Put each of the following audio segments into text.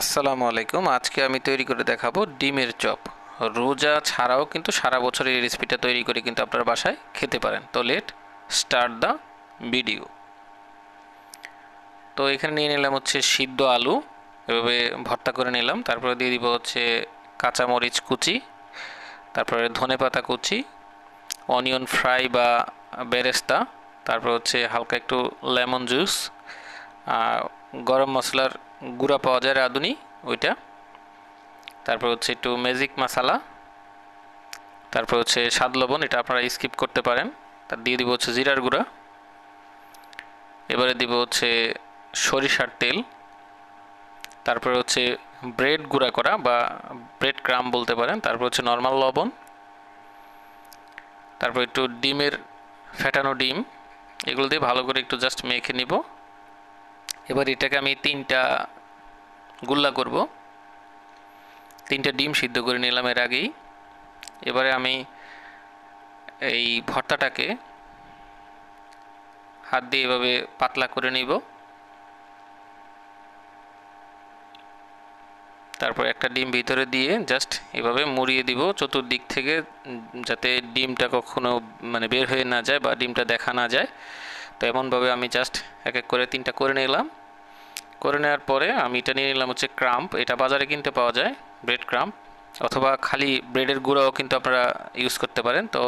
আসসালামু আলাইকুম। আজকে আমি তৈরি করে দেখাবো ডিমের চপ। রোজা ছাড়াও কিন্তু সারা বছর এই রেসিপিটা তৈরি করে কিন্তু আপনার বাসায় খেতে পারেন। তো লেট স্টার্ট দ্য ভিডিও তো এখানে নিয়ে নিলাম হচ্ছে সিদ্ধ আলু। এভাবে ভর্তা করে নিলাম। তারপরে দিয়ে দিব হচ্ছে কাঁচামরিচ কুচি। তারপরে ধনে পাতা কুচি। অনিয়ন ফ্রাই বা বেরেস্তা। তারপর হচ্ছে হালকা একটু লেমন জুস গরম মশলার গুঁড়া পাওয়া যায় রাঁধুনি, ওইটা। তারপর হচ্ছে একটু ম্যাজিক মশালা তারপর হচ্ছে স্বাদ লবণ, এটা আপনারা স্কিপ করতে পারেন। তার দিয়ে দিব হচ্ছে জিরার গুঁড়া। এবারে দিব হচ্ছে সরিষার তেল। তারপরে হচ্ছে ব্রেড গুঁড়া করা বা ব্রেড ক্রাম বলতে পারেন। তারপর হচ্ছে নর্মাল লবণ। তারপর একটু ডিমের ফেটানো ডিম। এগুলো দিয়ে ভালো করে একটু জাস্ট মেখে নিব। এবার এটাকে আমি তিনটা গুল্লা করব। তিনটা ডিম সিদ্ধ করে নিলাম এর আগেই। এবারে আমি এই ভর্তাটাকে হাত দিয়ে এভাবে পাতলা করে নিব। তারপর একটা ডিম ভিতরে দিয়ে জাস্ট এভাবে মুড়িয়ে দিব চতুর্দিক থেকে যাতে ডিমটা কখনো মানে বের হয়ে না যায় বা ডিমটা দেখা না যায়। তো এমনভাবে আমি জাস্ট এক এক করে তিনটা করে নিলাম। করে নেওয়ার পরে আমি এটা নিয়ে নিলাম হচ্ছে ক্রাম্প। এটা বাজারে কিনতে পাওয়া যায়, ব্রেড ক্রাম্প। অথবা খালি ব্রেডের গুঁড়াও কিন্তু আপনারা ইউজ করতে পারেন। তো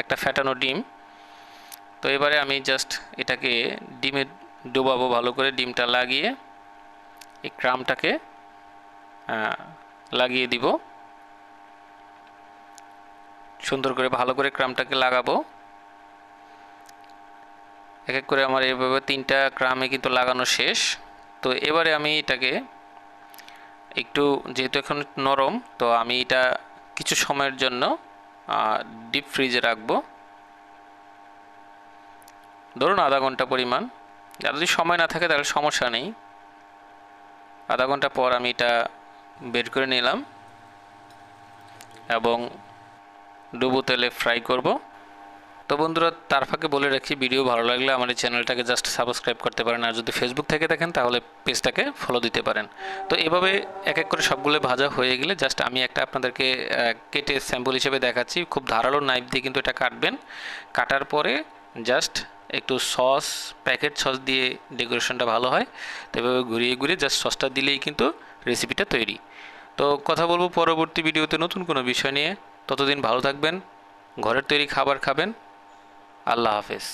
একটা ফ্যাটানো ডিম। তো এবারে আমি জাস্ট এটাকে ডিমে ডুবাবো ভালো করে, ডিমটা লাগিয়ে এই ক্রামটাকে লাগিয়ে দিব। সুন্দর করে ভালো করে ক্রামটাকে লাগাবো। এক এক করে আমার এইভাবে তিনটা ক্রামে কিন্তু লাগানো শেষ। তো এবারে আমি এটাকে একটু, যেহেতু এখন নরম, তো আমি এটা কিছু সময়ের জন্য ডিপ ফ্রিজে রাখব। ধরুন আধা ঘণ্টা পরিমাণ। যদি সময় না থাকে তাহলে সমস্যা নেই। আধা ঘণ্টা পর আমি এটা বের করে নিলাম। এবং ডুবো তেলে ফ্রাই করব। তো বন্ধুরা, তার ফাঁকে বলে রাখি, ভিডিও ভালো লাগলে আমার এই চ্যানেলটাকে জাস্ট সাবস্ক্রাইব করতে পারেন। আর যদি ফেসবুক থেকে দেখেন, তাহলে পেজটাকে ফলো দিতে পারেন। তো এভাবে এক এক করে সবগুলো ভাজা হয়ে গেলে জাস্ট আমি একটা আপনাদেরকে কেটে স্যাম্পল হিসেবে দেখাচ্ছি। খুব ধারালো নাইফ দিয়ে কিন্তু এটা কাটবেন। কাটার পরে জাস্ট একটু সস প্যাকেট সস দিয়ে ডেকোরেশনটা ভালো হয়। তো এভাবে ঘুরিয়ে ঘুরিয়ে জাস্ট সসটা দিলেই কিন্তু রেসিপিটা তৈরি। তো কথা বলব পরবর্তী ভিডিওতে নতুন কোনো বিষয় নিয়ে। ততদিন ভালো থাকবেন, ঘরের তৈরি খাবার খাবেন। আল্লাহ হাফেজ